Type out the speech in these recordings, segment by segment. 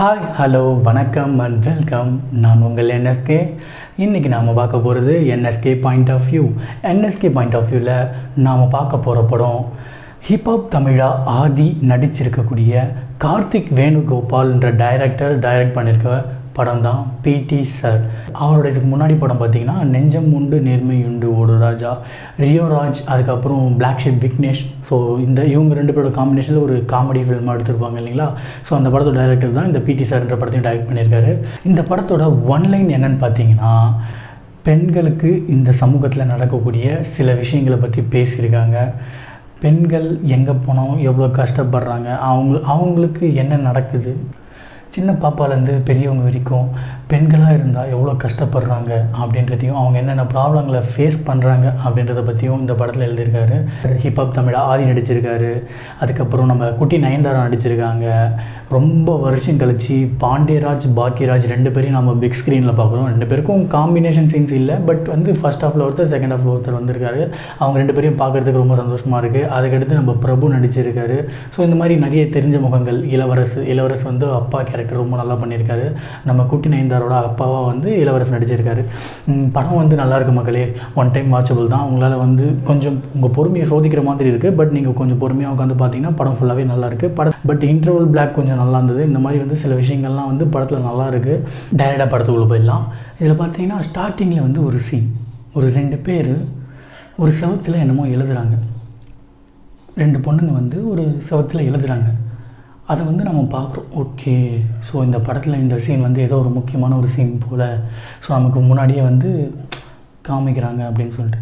Hi hello வணக்கம் and welcome நான் உங்கள் என்எஸ்கே இன்றைக்கி நாம் பார்க்க போகிறது NSK point of view NSK point of வியூவில் நாம் பார்க்க போகிற படம் ஹிப்ஹாப் தமிழா ஆதி நடிச்சிருக்கக்கூடிய கார்த்திக் வேணுகோபால்ன்ற டைரக்டர் டைரக்ட் பண்ணியிருக்க படம் தான் பிடி சார் அவரோட இதுக்கு முன்னாடி படம் பார்த்தீங்கன்னா நெஞ்சம் உண்டு நேர்மை உண்டு ஓடு ராஜா. ரியோ ராஜ் அதுக்கப்புறம் பிளாக் ஷீட் விக்னேஷ் ஸோ இந்த இவங்க ரெண்டு பேரோட காம்பினேஷனில் ஒரு காமெடி ஃபிலிமாக எடுத்திருப்பாங்க இல்லைங்களா? ஸோ அந்த படத்தோட டைரக்டர் தான் இந்த பிடி சார்ன்ற படத்தையும் டைரக்ட் பண்ணியிருக்காரு. இந்த படத்தோட ஒன்லைன் என்னன்னு பார்த்தீங்கன்னா பெண்களுக்கு இந்த சமூகத்தில் நடக்கக்கூடிய சில விஷயங்களை பற்றி பேசியிருக்காங்க. பெண்கள் எங்கே போனோம் எவ்வளோ கஷ்டப்படுறாங்க அவங்க அவங்களுக்கு என்ன நடக்குது? சின்ன பாப்பாலேருந்து பெரியவங்க வரைக்கும் பெண்களாக இருந்தால் எவ்வளோ கஷ்டப்படுறாங்க அப்படின்றதையும் அவங்க என்னென்ன ப்ராப்ளங்களை ஃபேஸ் பண்ணுறாங்க அப்படின்றத பற்றியும் இந்த படத்தில் எழுதியிருக்காரு. ஹிப்ஹாப் தமிழா ஆதி நடிச்சிருக்காரு. அதுக்கப்புறம் நம்ம குட்டி நயன்தாரா நடிச்சிருக்காங்க. ரொம்ப வருஷம் கழித்து பாண்டியராஜ் பாக்கியராஜ் ரெண்டு பேரையும் நம்ம பிக் ஸ்க்ரீனில் பார்க்குறோம். ரெண்டு பேருக்கும் காம்பினேஷன் சீன்ஸ் இல்லை. பட் வந்து ஃபஸ்ட் ஹாஃபில் ஒருத்தர் செகண்ட் ஹாஃபில் ஒருத்தர் வந்திருக்காரு. அவங்க ரெண்டு பேரையும் பார்க்குறதுக்கு ரொம்ப சந்தோஷமாக இருக்குது அதுக்கடுத்து நம்ம பிரபு நடிச்சிருக்காரு. ஸோ இந்த மாதிரி நிறைய தெரிஞ்ச முகங்கள் இளவரசு இளவரசு வந்து அப்பா கேரக்டர் ரொம்ப நல்லா பண்ணியிருக்காரு. நம்ம குட்டி நயன்தாரோட அப்பாவாக வந்து இளவரசன் நடிச்சிருக்காரு. படம் வந்து நல்லா இருக்கு மக்களே. ஒன் டைம் வாட்சபிள் தான். உங்களால் வந்து கொஞ்சம் உங்கள் பொறுமையை சோதிக்கிற மாதிரி இருக்குது பட் நீங்கள் கொஞ்சம் பொறுமையாக உட்காந்து பார்த்தீங்கன்னா படம் ஃபுல்லாகவே நல்லா படம் பட் இன்டர்வல் பிளாக் கொஞ்சம் நல்லா இருந்தது. இந்த மாதிரி வந்து சில விஷயங்கள்லாம் வந்து படத்தில் நல்லா இருக்குது டைரக்டாக படத்துக்குள்ளே போயிடலாம். இதில் பார்த்தீங்கன்னா ஸ்டார்டிங்கில் வந்து ஒரு சீன் ஒரு ரெண்டு பேர் ஒரு செவத்தில் என்னமோ எழுதுறாங்க. ரெண்டு பொண்ணுங்க வந்து ஒரு செவத்தில் எழுதுறாங்க. அதை வந்து நம்ம பார்க்குறோம். ஓகே ஸோ இந்த படத்தில் இந்த சீன் வந்து ஏதோ ஒரு முக்கியமான ஒரு சீன் போல். ஸோ நமக்கு முன்னாடியே வந்து காமிக்கிறாங்க அப்படின்னு சொல்லிட்டு.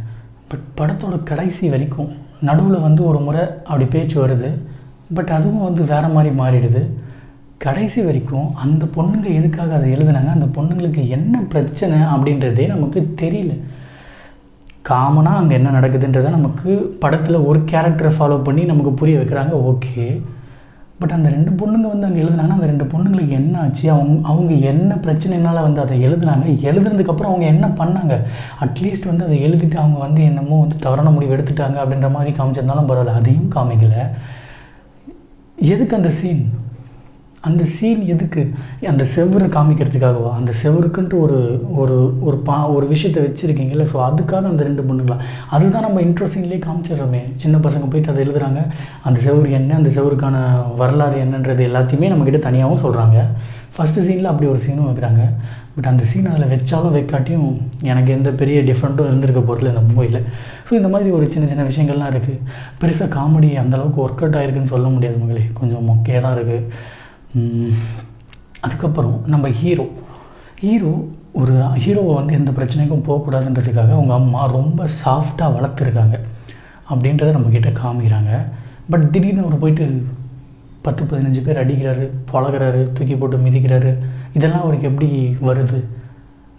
பட் படத்தோட கடைசி வரைக்கும் நடுவில் வந்து ஒரு முறை அப்படி பேச்சு வருது. பட் அதுவும் வந்து வேறு மாதிரி மாறிடுது. கடைசி வரைக்கும் அந்த பொண்ணுங்க எதுக்காக அதை எழுதுனாங்க? அந்த பொண்ணுங்களுக்கு என்ன பிரச்சனை அப்படின்றதே நமக்கு தெரியல. காமனாக அங்கே என்ன நடக்குதுன்றதை நமக்கு படத்தில் ஒரு கேரக்டரை ஃபாலோ பண்ணி நமக்கு புரிய வைக்கிறாங்க. ஓகே பட் அந்த ரெண்டு பொண்ணுங்க வந்து அங்கே எழுதுனாங்கன்னா அந்த ரெண்டு பொண்ணுங்களுக்கு என்ன ஆச்சு? அவங்க அவங்க என்ன பிரச்சனைனால வந்து அதை எழுதுனாங்க? எழுதுனதுக்கப்புறம் அவங்க என்ன பண்ணாங்க? அட்லீஸ்ட் வந்து அதை எழுதிட்டு அவங்க வந்து என்னமோ வந்து தவறான முடிவு எடுத்துட்டாங்க அப்படின்ற மாதிரி காமிச்சிருந்தாலும் பரவாயில்ல. அதையும் காமிக்கல. எதுக்கு அந்த சீன் அந்த சீன் எதுக்கு? அந்த செவ்வறு காமிக்கிறதுக்காகவா? அந்த செவருக்குன்ட்டு ஒரு ஒரு ஒரு பா ஒரு விஷயத்தை வச்சுருக்கீங்கல்ல ஸோ அதுக்காக அந்த ரெண்டு பொண்ணுங்களா? அதுதான் நம்ம இன்ட்ரெஸ்டிங்லேயே காமிச்சிடுறோமே. சின்ன பசங்க போயிட்டு அதை எழுதுறாங்க. அந்த செவரு என்ன? அந்த செவருக்கான வரலாறு என்னன்றது எல்லாத்தையுமே நம்மக்கிட்ட தனியாகவும் சொல்கிறாங்க ஃபஸ்ட்டு சீனில் அப்படி ஒரு சீனும் வைக்கிறாங்க. பட் அந்த சீன் அதில் வச்சாலும் வைக்காட்டியும் எனக்கு எந்த பெரிய டிஃப்ரெண்ட்டும் இருந்திருக்க போகிறதுல இந்த மூவியில் ஸோ இந்த மாதிரி ஒரு சின்ன சின்ன விஷயங்கள்லாம் இருக்குது பெருசாக காமெடி அந்தளவுக்கு ஒர்க் அவுட் ஆகிருக்குன்னு சொல்ல முடியாது மகளே. கொஞ்சம் மொக்கையாக தான் இருக்குது அதுக்கப்புறம் நம்ம ஹீரோ. ஹீரோ ஒரு ஹீரோவை வந்து எந்த பிரச்சனைக்கும் போகக்கூடாதுன்றதுக்காக அவங்க அம்மா ரொம்ப சாஃப்டாக வளர்த்துருக்காங்க. அப்படின்றத நம்மக்கிட்ட காமிக்கிறாங்க. பட் திடீர்னு அவர் போயிட்டு பத்து பதினஞ்சு பேர் அடிக்கிறாரு பழகிறாரு தூக்கி போட்டு மிதிக்கிறாரு. இதெல்லாம் அவருக்கு எப்படி வருது?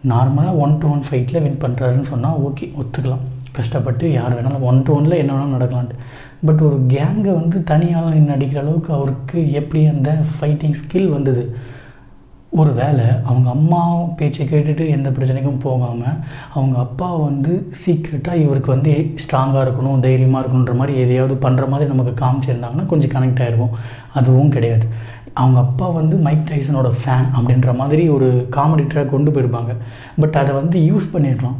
நார்மலாக ஒன் டு ஒன் ஃபைட்டில் வின் பண்ணுறாருன்னு சொன்னால் ஓகே ஒத்துக்கலாம். கஷ்டப்பட்டு யார் வேணாலும் ஒன் டு ஒனில் என்ன வேணாலும் நடக்கலான்ட்டு பட் ஒரு கேங்கை வந்து தனியால் நின்று அடிக்கிற அளவுக்கு அவருக்கு எப்படி அந்த ஃபைட்டிங் ஸ்கில் வந்தது? ஒரு வேளை அவங்க அம்மா பேச்சை கேட்டுட்டு எந்த பிரச்சனைக்கும் போகாமல் அவங்க அப்பா வந்து சீக்ரெட்டாக இவருக்கு வந்து ஸ்ட்ராங்காக இருக்கணும் தைரியமாக இருக்கணுன்ற மாதிரி எதையாவது பண்ணுற மாதிரி நமக்கு காமிச்சிருந்தாங்கன்னா கொஞ்சம் கனெக்ட் ஆகிருக்கும் அதுவும் கிடையாது. அவங்க அப்பா வந்து மைக் டைசனோட ஃபேன் அப்படின்ற மாதிரி ஒரு காமெடி ட்ராக் கொண்டு போயிருப்பாங்க. பட் அதை வந்து யூஸ் பண்ணிடலாம்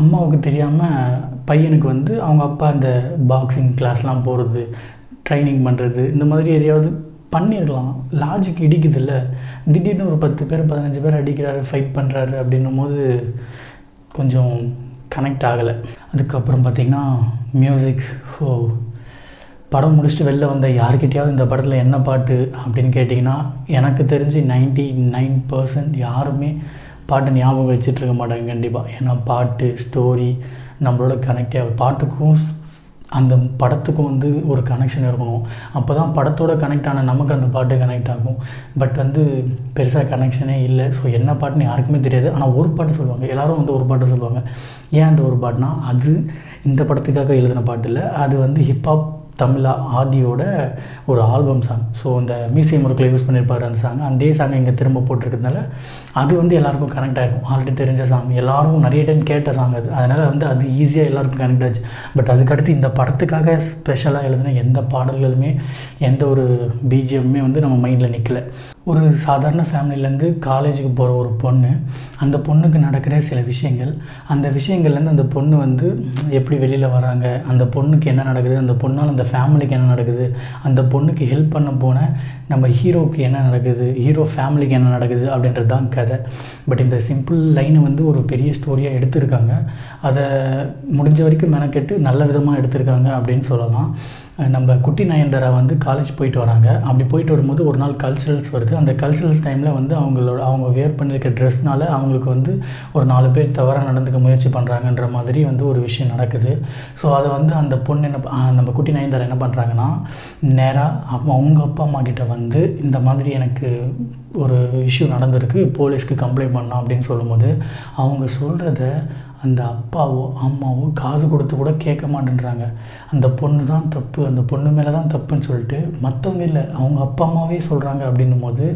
அம்மாவுக்கு தெரியாமல் பையனுக்கு வந்து அவங்க அப்பா இந்த பாக்ஸிங் கிளாஸ்லாம் போகிறது ட்ரைனிங் பண்ணுறது இந்த மாதிரி எதையாவது பண்ணியிருக்கலாம் லாஜிக் இடிக்குதுல்ல. திடீர்னு ஒரு பத்து பேர் பதினஞ்சு பேர் அடிக்கிறாரு ஃபைட் பண்ணுறாரு அப்படின்னும் போது கொஞ்சம் கனெக்ட் ஆகலை. அதுக்கப்புறம் பார்த்திங்கன்னா மியூசிக் ஹோ படம் முடிச்சுட்டு வெளில வந்த யார்கிட்டயாவது இந்த படத்தில் என்ன பாட்டு அப்படின்னு கேட்டிங்கன்னா எனக்கு தெரிஞ்சு நைன்டி நைன் பர்சன்ட் யாருமே பாட்டை ஞாபகம் வச்சுட்டு இருக்க மாட்டாங்க கண்டிப்பாக ஏன்னா பாட்டு ஸ்டோரி நம்மளோட கனெக்ட் பாட்டுக்கும் அந்த படத்துக்கும் வந்து ஒரு கனெக்ஷன் இருக்கணும். அப்போ தான் படத்தோட கனெக்ட் ஆன நமக்கு அந்த பாட்டு கனெக்ட் ஆகும். பட் வந்து பெருசாக கனெக்ஷனே இல்லை. ஸோ என்ன பாட்டுன்னு யாருக்குமே தெரியாது. ஆனால் ஒரு பாட்டு சொல்லுவாங்க. எல்லோரும் வந்து ஒரு பாட்டு சொல்லுவாங்க. ஏன் அந்த ஒரு பாட்டுனா அது இந்த படத்துக்காக எழுதின பாட்டு இல்லை. அது வந்து ஹிப்ஹாப் தமிழா ஆதியோட ஒரு ஆல்பம் சாங் ஸோ இந்த மியூசியம் ஒர்க்கில் யூஸ் பண்ணியிருப்பாரு அந்த சாங் அதே சாங் இங்கே திரும்ப போட்டிருக்கிறதுனால அது வந்து எல்லாருக்கும் கனெக்ட் ஆகிருக்கும் ஆல்ரெடி தெரிஞ்ச சாங் எல்லாரும் நிறைய டைம் கேட்ட சாங் அது. அதனால் வந்து அது ஈஸியாக எல்லாருக்கும் கனெக்ட் ஆச்சு. பட் அதுக்கடுத்து இந்த படத்துக்காக ஸ்பெஷலாக எழுதின எந்த பாடல்களுமே எந்த ஒரு பிஜிஎம்மே வந்து நம்ம மைண்டில் நிற்கல ஒரு சாதாரண ஃபேமிலியிலேருந்து காலேஜுக்கு போகிற ஒரு பொண்ணு அந்த பொண்ணுக்கு நடக்கிற சில விஷயங்கள். அந்த விஷயங்கள்லேருந்து அந்த பொண்ணு வந்து எப்படி வெளியில் வராங்க அந்த பொண்ணுக்கு என்ன நடக்குது அந்த பொண்ணால் அந்த ஃபேமிலிக்கு என்ன நடக்குது அந்த பொண்ணுக்கு ஹெல்ப் பண்ண போன நம்ம ஹீரோவுக்கு என்ன நடக்குது ஹீரோ ஃபேமிலிக்கு என்ன நடக்குது அப்படின்றது தான் கதை. பட் இந்த சிம்பிள் லைனை வந்து ஒரு பெரிய ஸ்டோரியாக எடுத்திருக்காங்க. அதை முடிஞ்ச வரைக்கும் மெனக்கெட்டு நல்ல விதமாக எடுத்திருக்காங்க அப்படின்னு சொல்லலாம். நம்ம குட்டி நயன்தாரா வந்து காலேஜ் போயிட்டு வராங்க. அப்படி போயிட்டு வரும்போது ஒரு நாள் கல்ச்சுரல்ஸ் வருது. அந்த கல்ச்சுரல்ஸ் டைமில் வந்து அவங்களோட அவங்க வேர் பண்ணியிருக்க ட்ரெஸ்னால் அவங்களுக்கு வந்து ஒரு நாலு பேர் தவறாக நடந்துக்க முயற்சி பண்ணுறாங்கன்ற மாதிரி வந்து ஒரு விஷயம் நடக்குது. ஸோ அதை வந்து அந்த பொண்ணு என்ன நம்ம குட்டி நயன்தாரா என்ன பண்ணுறாங்கன்னா நேராக அவங்க அப்பா அம்மா கிட்ட வந்து இந்த மாதிரி எனக்கு ஒரு இஷ்யூ நடந்திருக்கு போலீஸ்க்கு கம்ப்ளைண்ட் பண்ணோம் அப்படின்னு சொல்லும்போது அவங்க சொல்கிறத அந்த அப்பாவோ அம்மாவோ காது கொடுத்து கூட கேட்க மாட்டேன்றாங்க. அந்த பொண்ணு தான் தப்பு அந்த பொண்ணு மேலே தான் தப்புன்னு சொல்லிட்டு மற்றவங்க இல்லை அவங்க அப்பா அம்மாவே சொல்கிறாங்க அப்படின்னும் போது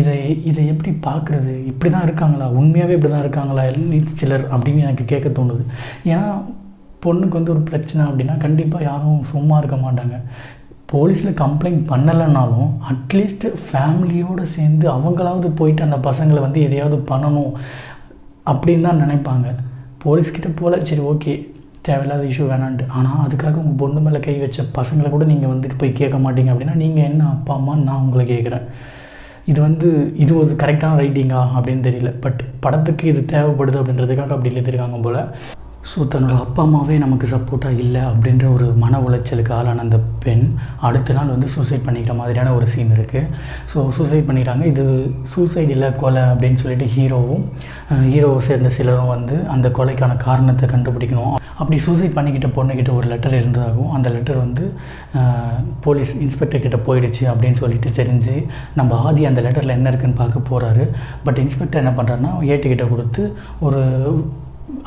இதை இதை எப்படி பார்க்குறது? இப்படி தான் இருக்காங்களா? உண்மையாகவே இப்படி தான் இருக்காங்களா? இல்லை சிலர் அப்படின்னு எனக்கு கேட்க தோணுது. ஏன்னா பொண்ணுக்கு வந்து ஒரு பிரச்சனை அப்படின்னா கண்டிப்பாக யாரும் சும்மா இருக்க மாட்டாங்க. போலீஸில் கம்ப்ளைண்ட் பண்ணலைன்னாலும் அட்லீஸ்ட் ஃபேமிலியோடு சேர்ந்து அவங்களாவது போயிட்டு அந்த பசங்களை வந்து எதையாவது பண்ணணும் அப்படின்னு தான் நினைப்பாங்க. போலீஸ்கிட்ட போல சரி ஓகே தேவையில்லாத இஷ்யூ வேணான்ட்டு. ஆனால் அதுக்காக உங்கள் பொண்ணு மேலே கை வச்ச பசங்களை கூட நீங்கள் வந்துட்டு போய் கேட்க மாட்டீங்க அப்படின்னா நீங்கள் என்ன அப்பா அம்மா நான் உங்களை கேட்குறேன். இது வந்து இது ஒரு கரெக்டான ரைட்டிங்கா அப்படின்னு தெரியல. பட் படத்துக்கு இது தேவைப்படுது அப்படின்றதுக்காக அப்படி எழுதியிருக்காங்க போல். ஸோ தன்னோட அப்பா அம்மாவே நமக்கு சப்போர்ட்டாக இல்லை அப்படின்ற ஒரு மன உளைச்சலுக்கு ஆளான அந்த பெண் அடுத்த நாள் வந்து சூசைட் பண்ணிக்கிற மாதிரியான ஒரு சீன் இருக்குது ஸோ சூசைட் பண்ணிக்கிறாங்க இது சூசைட் இல்லை கொலை அப்படின்னு சொல்லிட்டு ஹீரோவும் ஹீரோவை சேர்ந்த சிலரும் வந்து அந்த கொலைக்கான காரணத்தை கண்டுபிடிக்கணும். அப்படி சூசைட் பண்ணிக்கிட்ட பொண்ணுக்கிட்ட ஒரு லெட்டர் இருந்ததாகவும் அந்த லெட்டர் வந்து போலீஸ் இன்ஸ்பெக்டர் கிட்ட போயிடுச்சு அப்படின்னு சொல்லிட்டு தெரிஞ்சு நம்ம ஆதி அந்த லெட்டரில் என்ன இருக்குன்னு பார்க்க போகிறாரு பட் இன்ஸ்பெக்டர் என்ன பண்ணுறாருன்னா ஏட்டுக்கிட்ட கொடுத்து ஒரு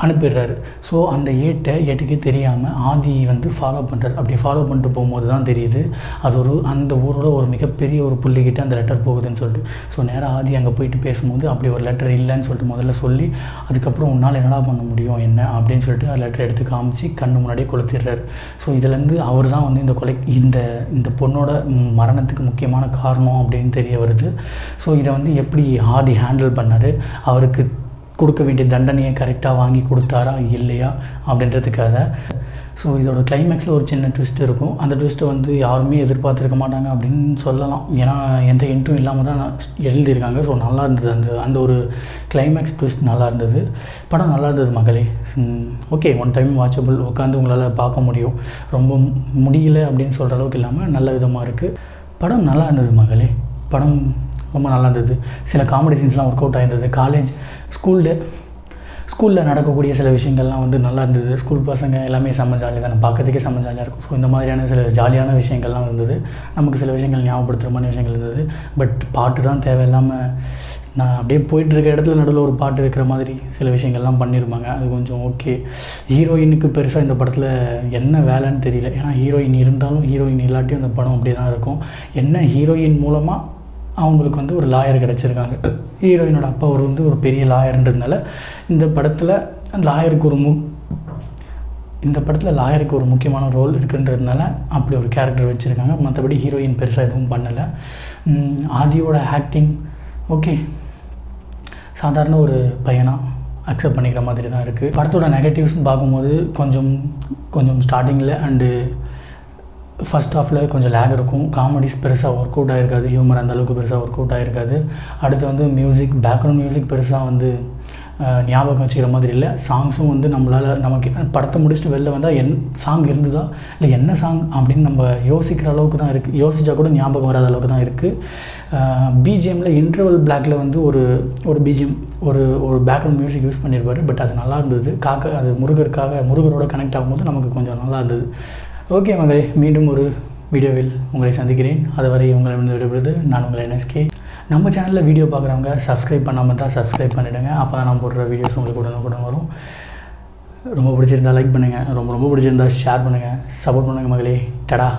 அனுப்பிடுறாரு. ஸோ அந்த ஏட்டை ஏட்டுக்கே தெரியாமல் ஆதி வந்து ஃபாலோ பண்ணுறாரு அப்படி ஃபாலோ பண்ணிட்டு போகும்போது தான் தெரியுது அது ஒரு அந்த ஊரோட ஒரு மிகப்பெரிய ஒரு புள்ளிக்கிட்ட அந்த லெட்டர் போகுதுன்னு சொல்லிட்டு. ஸோ நேராக ஆதி அங்கே போயிட்டு பேசும்போது அப்படி ஒரு லெட்டர் இல்லைன்னு சொல்லிட்டு முதல்ல சொல்லி அதுக்கப்புறம் உன்னால் என்னடா பண்ண முடியும் என்ன அப்படின்னு சொல்லிட்டு அந்த லெட்டர் எடுத்து காமிச்சு கண்ணு முன்னாடியே கொளுத்திடுறாரு. ஸோ இதுலேருந்து அவர் தான் வந்து இந்த கொலை இந்த இந்த பொண்ணோட மரணத்துக்கு முக்கியமான காரணம் அப்படின்னு தெரிய வருது. ஸோ இதை வந்து எப்படி ஆதி ஹேண்டில் பண்ணார்? அவருக்கு கொடுக்க வேண்டிய தண்டனையை கரெக்டாக வாங்கி கொடுத்தாரா இல்லையா அப்படின்றதுக்காக. ஸோ இதோட கிளைமேக்ஸில் ஒரு சின்ன ட்விஸ்ட் இருக்கும். அந்த ட்விஸ்ட்டை வந்து யாருமே எதிர்பார்த்துருக்க மாட்டாங்க அப்படின்னு சொல்லலாம். ஏன்னா எந்த இன்ட்டும் இல்லாமல் தான் எழுதியிருக்காங்க. ஸோ நல்லா இருந்தது. அந்த அந்த ஒரு கிளைமேக்ஸ் ட்விஸ்ட் நல்லா இருந்தது. படம் நல்லா இருந்தது மகளே ஓகே ஒன் டைம் வாட்சபிள் உட்காந்து உங்களால் பார்க்க முடியும். ரொம்ப முடியல அப்படின்னு சொல்கிற அளவுக்கு இல்லாமல் நல்ல விதமாக இருக்குது படம் நல்லா இருந்தது மகளே படம் ரொம்ப நல்லா இருந்தது. சில காமெடி சீன்ஸ்லாம் ஒர்க் அவுட் ஆயிருந்தது. காலேஜ் ஸ்கூலில் ஸ்கூலில் நடக்கக்கூடிய சில விஷயங்கள்லாம் வந்து நல்லா இருந்தது. ஸ்கூல் பசங்க எல்லாமே செம்ம ஜாலியாக தானே. பார்க்கறதுக்கே செம்ம ஜாலியாக இருக்கும். ஸோ இந்த மாதிரியான சில ஜாலியான விஷயங்கள்லாம் இருந்தது. நமக்கு சில விஷயங்கள் ஞாபகப்படுத்துகிற மாதிரி விஷயங்கள் இருந்தது. பட் பாட்டு தான் தேவையில்லாமல் நான் அப்படியே போயிட்டுருக்க இடத்துல நடுவில் ஒரு பாட்டு இருக்கிற மாதிரி சில விஷயங்கள்லாம் பண்ணியிருப்பாங்க. அது கொஞ்சம் ஓகே ஹீரோயினுக்கு பெருசாக இந்த படத்தில் என்ன வேலைன்னு தெரியல. ஏன்னா ஹீரோயின் இருந்தாலும் ஹீரோயின் இல்லாட்டியும் இந்த படம் அப்படியே தான் இருக்கும். என்ன ஹீரோயின் மூலமாக அவங்களுக்கு வந்து ஒரு லாயர் கிடச்சிருக்காங்க. ஹீரோயினோட அப்பா ஒரு வந்து ஒரு பெரிய லாயர்ன்றதுனால இந்த படத்தில் லாயருக்கு ஒரு மு இந்த படத்தில் லாயருக்கு ஒரு முக்கியமான ரோல் இருக்குன்றதுனால அப்படி ஒரு கேரக்டர் வச்சுருக்காங்க. மற்றபடி ஹீரோயின் பெருசாக எதுவும் பண்ணலை. ஆதியோட ஆக்டிங் ஓகே சாதாரண ஒரு பையனாக அக்செப்ட் பண்ணிக்கிற மாதிரி தான் இருக்குது படத்தோட நெகட்டிவ்ஸ்னு பார்க்கும்போது கொஞ்சம் கொஞ்சம் ஸ்டார்டிங்கில் அண்டு ஃபர்ஸ்ட் ஹாஃபில் கொஞ்சம் லேக் இருக்கும். காமெடிஸ் பெருசாக ஒர்க் அவுட் ஆகிருக்காது ஹியூமர் அந்தளவுக்கு பெருசாக ஒர்க் அவுட் ஆகிருக்காது அடுத்து வந்து மியூசிக் பேக்ரவுண்ட் மியூசிக் பெருசாக வந்து ஞாபகம் வச்சுக்கிற மாதிரி இல்லை. சாங்ஸும் வந்து நம்மளால் நமக்கு படத்தை முடிச்சுட்டு வெளில வந்தால் என் சாங் இருந்ததா? இல்லை என்ன சாங் அப்படின்னு நம்ம யோசிக்கிற அளவுக்கு தான் இருக்குது யோசிச்சா கூட ஞாபகம் வராத அளவுக்கு தான் இருக்குது பிஜிஎம்மில் இன்டர்வல் பிளாக்ல வந்து ஒரு ஒரு பிஜிஎம் ஒரு ஒரு பேக்ரவுண்ட் மியூசிக் யூஸ் பண்ணியிருப்பார் பட் அது நல்லா இருந்தது. காக்க அது முருகருக்காக முருகரோட கனெக்ட் ஆகும்போது நமக்கு கொஞ்சம் நல்லா இருந்தது. ஓகே மகளே மீண்டும் ஒரு வீடியோவில் உங்களை சந்திக்கிறேன். அதுவரை உங்களிடம் விடுபடுது நான் உங்களை என்எஸ்கே. நம்ம சேனலில் வீடியோ பார்க்குறவங்க சப்ஸ்கிரைப் பண்ணாமல் தான் சப்ஸ்கிரைப் பண்ணிவிடுங்க அப்போ தான் நான் போடுற வீடியோஸ் உங்களுக்கு உடனுக்குடன் வரும். ரொம்ப பிடிச்சிருந்தா லைக் பண்ணுங்கள் ரொம்ப ரொம்ப பிடிச்சிருந்தா ஷேர் பண்ணுங்கள் சப்போர்ட் பண்ணுங்கள் மகளே. டடா.